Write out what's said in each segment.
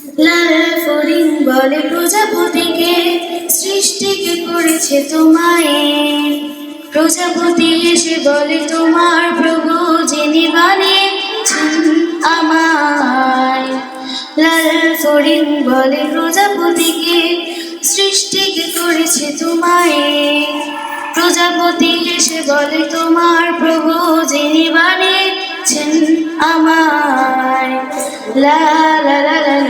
লাল foreign বলে প্রজাপতিকে সৃষ্টিকে করেছে তোমায়। প্রজাপতি এসে বলে, তোমার প্রভু যিনি বানিয়েছেন বলে, প্রজাপতিকে সৃষ্টিকে করেছে তোমায়। প্রজাপতি এসে বলে, তোমার প্রভু যিনি বানিয়েছেন আমায়। লা লা লা লা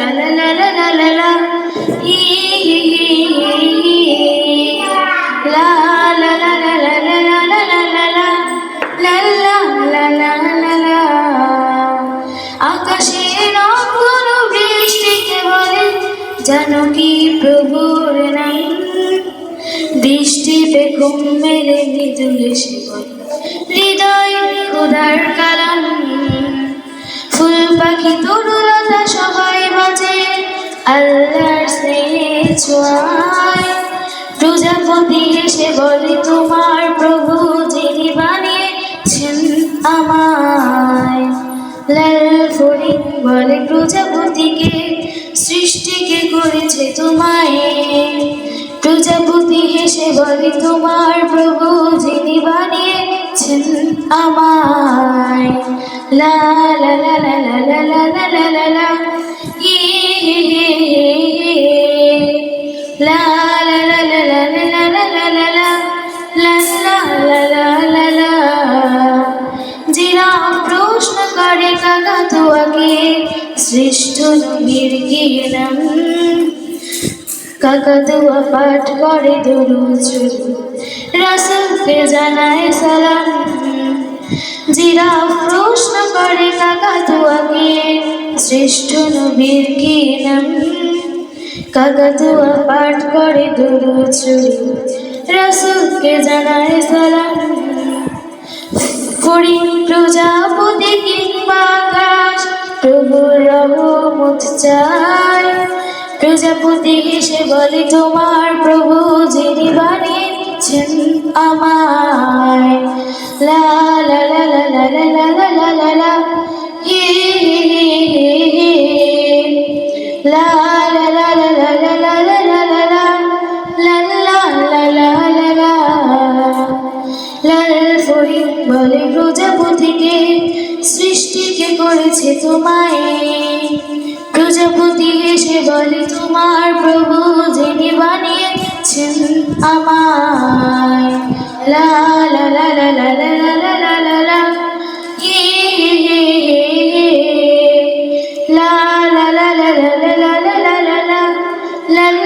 জানো কি প্রভুর নাই? বৃষ্টি বেগম মেরে মৃদু হেসে বলে, হৃদয় খোদার কালাম ফুল পাখি তরুলতা সবাই বাজে আল্লাহর স্নেহে ছোঁয়ায়। প্রজাপতি এসে বলে, তোমার প্রভু যিনি বানিয়েছেন আমায় লাল বলে প্রজাপতিকে, সৃষ্টিকে করেছে তোমায়। প্রজাপতি হেসে বলে, তোমার প্রভু যিনি বানিয়েছেন আমায়। লা লা লা লা লা লা লা করে কাকাতুয়াকে সৃষ্ট নবীর কি নাম কাকাতুয়া পাঠ করে দুরুচুরু রাসুলকে জানায় সালাম। জিরাফ প্রশ্ন করে কাকাতুয়াকে শ্রেষ্ঠ নবীর কি কাকাতুয়া পাঠ করে দুরুচুরু রাসুলকে জানায় সালাম। ফড়িং প্রজাপতি কিংবা চায় প্রজাপতি এসে বলে তোমার প্রভু যিনি বানিয়েছেন আমায় বলে প্রজাপতিকে সৃষ্টিকে করেছে তোমায় প্রজাপতি এসে বলে তোমার প্রভু যিনি বানিয়েছেন আমায় লা লা লা লা লা লা লা লা লা লা লা লা লা লা লা লা লা লা